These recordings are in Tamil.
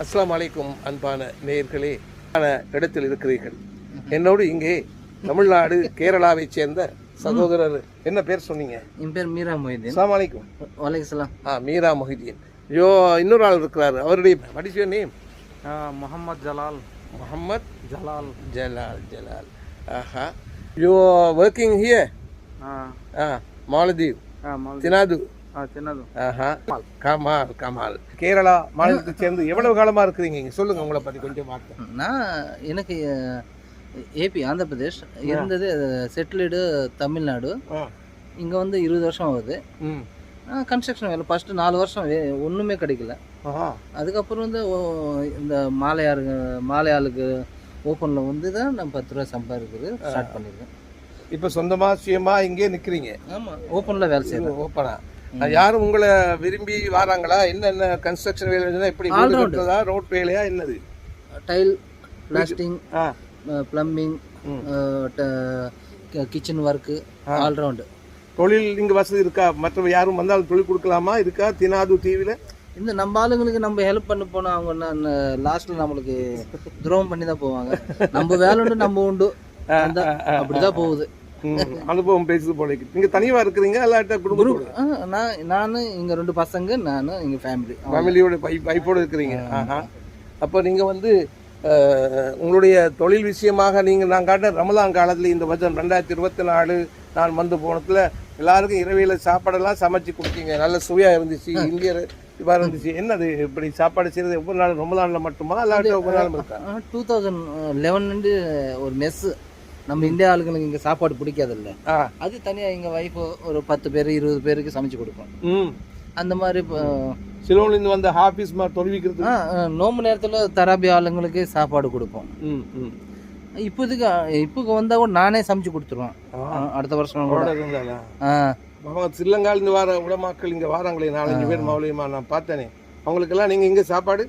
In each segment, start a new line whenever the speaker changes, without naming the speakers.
அஸ்ஸலாமு அலைக்கும் அன்பான நேயர்களே இடத்தில் இருக்கிறீர்கள். என்னோடு இங்கே தமிழ்நாடு கேரளாவைச் சேர்ந்த சகோதரர். என்ன பேர் சொன்னீங்க?
என் பேர் மீரா மொய்தீன்
அஸ்ஸலாமு அலைக்கும்.
வலைக்கம்
ஆ மீரா மொஹிதீன். யோ இன்னொரு ஆள் இருக்கிறார். அவருடைய what is your name
Mohammed Jalal.
Mohammed
Jalal.
Jalal Jalal. Aha. You working here ஆ. மாலதீவ். தினாது கமால் கமால். கேரளா மாநிலத்தை சேர்ந்து எவ்வளவு காலமா இருக்கிறீங்க இங்க? சொல்லுங்க உங்களை பத்தி கொஞ்சம்
நான் எனக்கு ஏபி ஆந்திர பிரதேஷ். இருந்தது செட்டில்டு தமிழ்நாடு. இங்கே வந்து இருபது வருஷம் ஆகுது.
ம்.
கன்ஸ்ட்ரக்ஷன் வேலை. ஃபஸ்ட்டு நாலு வருஷம் வே- ஒண்ணுமே கிடைக்கல. அதுக்கப்புறம் வந்து இந்த மாலையாரு மாலையாளுக்கு ஓப்பனில் வந்து தான் நான் பத்து ரூபா சம்பாதிக்கிறது ஸ்டார்ட் பண்ணியிருக்கேன்.
இப்ப சொந்தமா சுயமா இங்கே நிக்கிறீங்க?
ஆமாம் ஓப்பனில் வேலை செய்யணும்
ஓப்பனா? யாரும் உங்களை விரும்பி வராங்களா? என்னென்ன கன்ஸ்ட்ரக்ஷன் வேலை எப்படி. கட்டுறதா? ரோட் வேலையா? என்னது?
Tile plastering plumbing. Kitchen work all round
தொழில் இங்க வசதி இருக்கா? மற்ற யாரும் வந்தாலும் தொழில் கொடுக்கலாமா? இருக்கா? தினாது தீவில
இந்த நம்ம ஆளுங்களுக்கு நம்ம ஹெல்ப் பண்ண போனால் அவங்க லாஸ்ட்டில் நம்மளுக்கு துரோகம் பண்ணி தான் போவாங்க. நம்ம வேலை உண்டு நம்ம உண்டு. அப்படிதான் போகுது.
அனுபவம் பேசுது போல. நீங்க தனியா இருக்கிறீங்க இல்லாட்ட குடும்பத்தோட?
ஆ, நான் நான் இங்கே ரெண்டு பசங்க நான் எங்கள் ஃபேமிலி
ஃபேமிலியோட வைஃபோட இருக்கிறீங்க. அப்போ நீங்க வந்து உங்களுடைய தொழில் விஷயமாக நீங்க நான் காட்ட ரமலான் காலத்துல இந்த வருஷம் ரெண்டாயிரத்தி இருபத்தி நாலு நான் வந்து போனதுல எல்லாருக்கும் இரவியில சாப்பாடெல்லாம் சமைச்சு கொடுத்தீங்க. நல்ல சுவையா இருந்துச்சு இந்தியர் இவ்வாறு இருந்துச்சு. என்னது இப்படி சாப்பாடு செய்யறது ஒவ்வொரு நாள் ரமலான்ல மட்டுமா? இல்லாட்டி ஒவ்வொரு நாளும் இருக்கா?
டூ தௌசண்ட் லெவன்லேருந்து ஒரு மெஸ்ஸு நம்ம இந்தியா ஆளுங்களுக்கு இங்கே சாப்பாடு பிடிக்காதுல்ல. அது தனியாக எங்கள் ஒய்ஃபு ஒரு பத்து பேர் இருபது பேருக்கு சமைச்சு கொடுப்போம்.
ம்.
அந்த மாதிரி இப்போ
சிலோன்ல இருந்து வந்த ஹாஃபீஸ் மாதிரி
ஆ, நோம்பு நேரத்தில் தராபி ஆளுங்களுக்கு சாப்பாடு கொடுப்போம்.
ம் ம்.
இப்போதைக்கு இப்போக்கு வந்தால் கூட நானே சமைச்சு கொடுத்துருவேன். அடுத்த வருஷம் கூட.
ஸ்ரீலங்காலேருந்து வர உடமாக்கள் இங்க வராங்களே நாலஞ்சு பேர் மௌலியமா நான் பார்த்தேனே. அவங்களுக்கெல்லாம் நீங்க இங்க சாப்பாடு?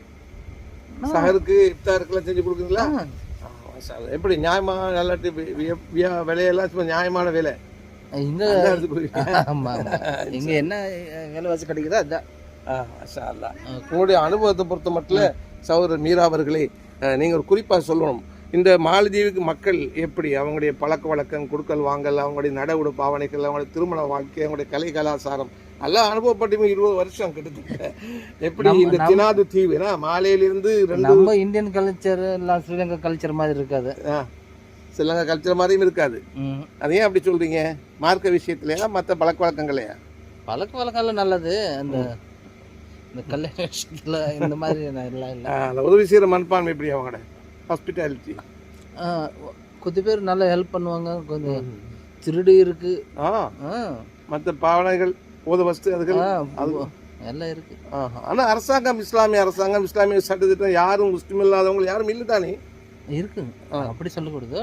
சஹருக்கு இஃப்தாருக்கெல்லாம் செஞ்சு கொடுக்குறீங்களா. எப்படி நியாயமா நல்லாட்டு வி- வி- வியா- விலையெல்லாம் சும்மா நியாயமான விலை.
இங்க
அந்த இடத்துக்கு போயிருக்கீங்க.
ஆமா ஆமா. இங்க என்ன விலைவாசி கிடைக்குதோ
அல்லாஹ். உங்களுடைய அனுபவத்தை பொறுத்த மட்டும் சகோதரர் மீரா அவர்களே அஹ், நீங்க ஒரு குறிப்பா சொல்லணும். இந்த மாலத்தீவுக்கு மக்கள் எப்படி அவங்களுடைய பழக்க வழக்கம் கொடுக்கல் வாங்கல் அவங்களுடைய நடவுடு பாவனைகள் அவங்களுடைய திருமண வாழ்க்கை அவங்களுடைய கலை கலாச்சாரம் எல்லாம் அனுபவப்பட்டு இருபது வருஷம் கிட்டத்தட்ட. எப்படி இந்த தினாது தீவு? ஏன்னா மாலையிலிருந்து
நம்ம இந்தியன் கல்ச்சர் எல்லாம் ஸ்ரீலங்கா கல்ச்சர் மாதிரி இருக்காது.
ஸ்ரீலங்கா கல்ச்சர் மாதிரியும் இருக்காது. அது ஏன் அப்படி சொல்றீங்க? மார்க்க விஷயத்துலயா மற்ற பழக்க வழக்கங்களையா
பழக்க வழக்கம் நல்லது. அந்த இந்த கல்யாண விஷயத்துல இந்த மாதிரி எல்லாம் இல்லை.
உதவி செய்யற மனப்பான்மை எப்படி அவங்களோட? ஹாஸ்பிட்டாலிட்டி
கொஞ்சம் பேர் நல்லா ஹெல்ப் பண்ணுவாங்க. கொஞ்சம் திருடு இருக்கு.
மற்ற பாவனைகள் போத வஸ்து அதுகள்
எல்லாம் இருக்கு.
ஆஹா. ஆனா அரசாங்கம் இஸ்லாமிய அரசாங்கம் இஸ்லாமிய சட்டத்திட்டம் யாரும் முஸ்லீம் இல்லாதவங்க யாரும் இல்லை தானே?
இருக்கு அப்படி சொல்லக்கூடாது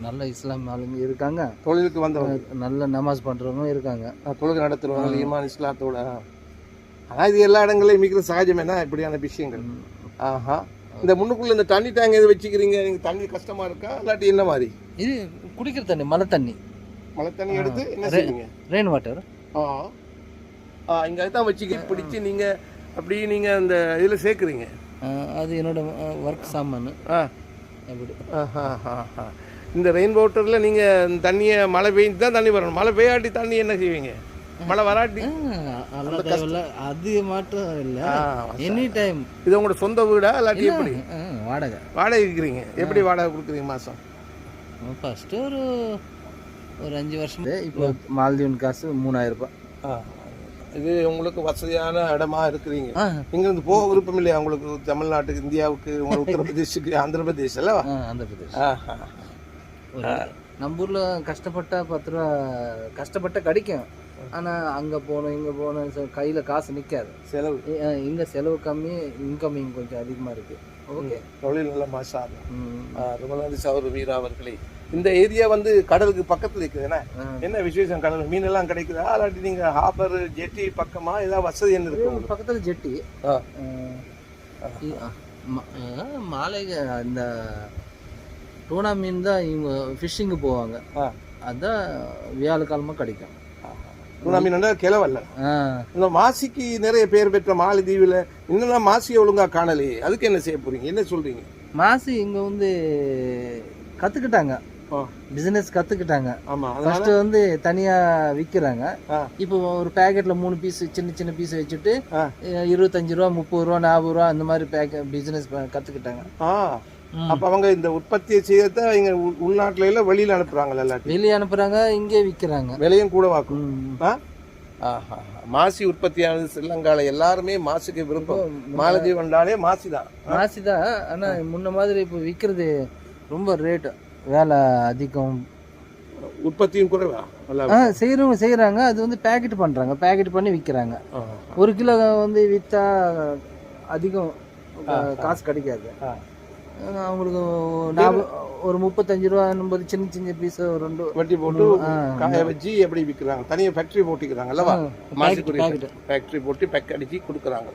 நல்ல இஸ்லாம் ஆளுங்க இருக்காங்க.
தொழிலுக்கு வந்தவங்க.
நல்ல நமாஸ் பண்றவங்க இருக்காங்க.
ஆ, தொழுகை நடத்துறவங்க ஈமான் இஸ்லாத்தோட. ஆ. ஆனா இது எல்லா இடங்களையும் மிக்கிற சகஜம் என்ன இப்படியான விஷயங்கள். ஆஹா. இந்த முன்னுக்குள்ள இந்த தண்ணி டேங்க் எது வச்சுக்கிறீங்க? நீங்க தண்ணி கஷ்டமா இருக்கா? இல்லாட்டி என்ன மாதிரி?
இது குடிக்கிற தண்ணி மழை தண்ணி.
மழை தண்ணி எடுத்து என்ன செய்வீங்க?
ரெயின் வாட்டர்
ஆ. ஆ இங்க தான் வச்சுக்க பிடிச்சி நீங்க அப்படி நீங்க அந்த இதுல சேர்க்குறீங்க.
அது என்னோட ஒர்க் சாமான்.
ஆ.
அப்படி.
இந்த ரெயின் வாட்டரில் நீங்கள் தண்ணியை மழை பெய்ஞ்சு தான் தண்ணி வரணும். மழை பெய்யாட்டி தண்ணி என்ன செய்வீங்க? மழை வராட்டி.
அது மட்டும் இல்லை. எனி டைம்
இது உங்களோட சொந்த வீடா இல்லாட்டி எப்படி?
வாடகை.
வாடகை இருக்கிறீங்க எப்படி வாடகை கொடுக்குறீங்க மாதம்
ஃபஸ்ட்டு ஒரு ஒரு அஞ்சு வருஷம். இப்போ மால்தீவன் காசு மூணாயிரம் ரூபாய்.
இது உங்களுக்கு வசதியான இடமா இருக்கிறீங்க. இங்கிருந்து போக விருப்பம் இல்லையா உங்களுக்கு? தமிழ்நாட்டுக்கு இந்தியாவுக்கு உங்க உத்தரப்பிரதேசுக்கு ஆந்திர பிரதேஷ் அல்லவா?
ஆ ஆந்திர பிரதேஷ் நம்ம ஊரில் கஷ்டப்பட்டா பத்து ரூபா கஷ்டப்பட்ட கிடைக்கும். ஆனால் அங்கே போகணும் இங்கே போகணும் கையில் காசு நிற்காது
செலவு.
இங்கே செலவு கம்மி இன்கமிங் கொஞ்சம் அதிகமாக இருக்குது ஓகே?
தொழில் நல்ல மாசா
ம்.
ரொம்ப நன்றி சௌர வீரா அவர்களே இந்த ஏரியா வந்து கடலுக்கு பக்கத்துல இருக்குது என்ன? விசேஷம் கடல்? மீன் எல்லாம் கிடைக்குதா? இல்லாட்டி நீங்க ஹாபர் ஜெட்டி பக்கமா ஏதாவது வசதி என்ன இருக்கு
பக்கத்தில் ஜெட்டி. மாலை இந்த டூனா மீன் தான் இவங்க ஃபிஷ்ஷிங்கு போவாங்க. அதான் வியாழக்கிழமை கிடைக்கும்.
கிளவல்ல
ஆ.
இந்த மாசிக்கு நிறைய பேர் பெற்ற மாலத்தீவுல இன்னும் மாசியை ஒழுங்கா காணலையே. அதுக்கு என்ன செய்ய போறீங்க? என்ன சொல்றீங்க?
மாசி இங்க வந்து கத்துக்கிட்டாங்க. பிசினஸ் கத்துக்கிட்டாங்க.
ஆமா
ஃபர்ஸ்ட் வந்து தனியா விக்கிறாங்க. இப்போ ஒரு பேக்கெட்ல மூணு பீஸ் சின்ன சின்ன பீஸ் வச்சுட்டு இருபத்தஞ்சு ரூபா முப்பது ரூபா நாற்பது ரூபா அந்த மாதிரி பேக்க பிசினஸ் கத்துக்கிட்டாங்க.
அப்ப அவங்க இந்த உற்பத்தியை செய்யறத இங்க உள்- உள்நாட்டுல எல்லாம் வெளியில அனுப்புறாங்கல்ல எல்லாத்தையும்?
வெளியே அனுப்புறாங்க இங்கே விக்கிறாங்க.
விலையும் கூட வாக்கும். மாசி உற்பத்தியானது ஸ்ரீலங்கால எல்லாருமே மாசுக்கு விருப்பம். மாலத்தீவு வந்தாலே மாசி தான்
மாசி தான் ஆனா முன்ன மாதிரி இப்போ விக்கிறது ரொம்ப ரேட் வேலை அதிகம்.
உற்பத்தியும் குறைவா?
ஆ செய்கிறவங்க செய்கிறாங்க அது வந்து பேக்கெட் பண்ணுறாங்க பேக்கெட் பண்ணி விற்கிறாங்க. ஒரு கிலோ வந்து விற்றா அதிகம் காசு கிடைக்காது. அவங்களுக்கு லாபம் ஒரு முப்பத்தஞ்சு ரூபா எண்பது சின்ன சின்ன பீஸ் ரெண்டு
வட்டி போட்டு. காய வச்சு எப்படி விற்கிறாங்க தனியாக ஃபேக்டரி போட்டிக்கிறாங்க அல்லவா. ஃபேக்டரி போட்டு பேக் அடிச்சு கொடுக்குறாங்க.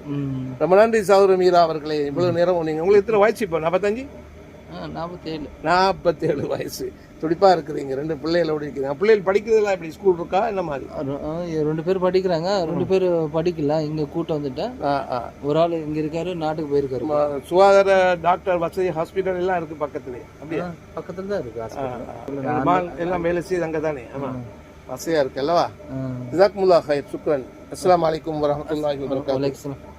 ரொம்ப நன்றி சௌர மீரா அவர்களே. இவ்வளவு நேரம் நீங்க உங்களுக்கு எத்தனை வயசு இப்போ நாற்பத்தஞ்சு
நாற்பத்தேழு
நாற்பத்தேழு வயசு. துடிப்பா இருக்கிறீங்க ரெண்டு பிள்ளைகளோட இருக்கிறீங்க. பிள்ளைகள் படிக்கிறதுலாம் எப்படி? ஸ்கூல் இருக்கா? என்ன மாதிரி?
ரெண்டு பேர் படிக்கிறாங்க. ரெண்டு பேர் படிக்கல. இங்க கூட்டம் வந்துட்டேன். ஒரு ஆள் இங்க இருக்காரு நாட்டுக்கு போயிருக்காரு.
சுகாதார டாக்டர் வசதி ஹாஸ்பிட்டல் எல்லாம் இருக்கு பக்கத்துலயே. அப்படியா?
பக்கத்துல தான் இருக்கு
ஆ,
hospital.
ஆ. எங்க மகன் எல்லாம் வேலை செய்யுது அங்கே தானே? ஆமா. வசதியா இருக்கு அல்லவா?
ஆ.
ஜிசாக்முல்லா ஹைர் சுக்ரன். வபரகாத்துஹு
வலைக்கம் சலாம்.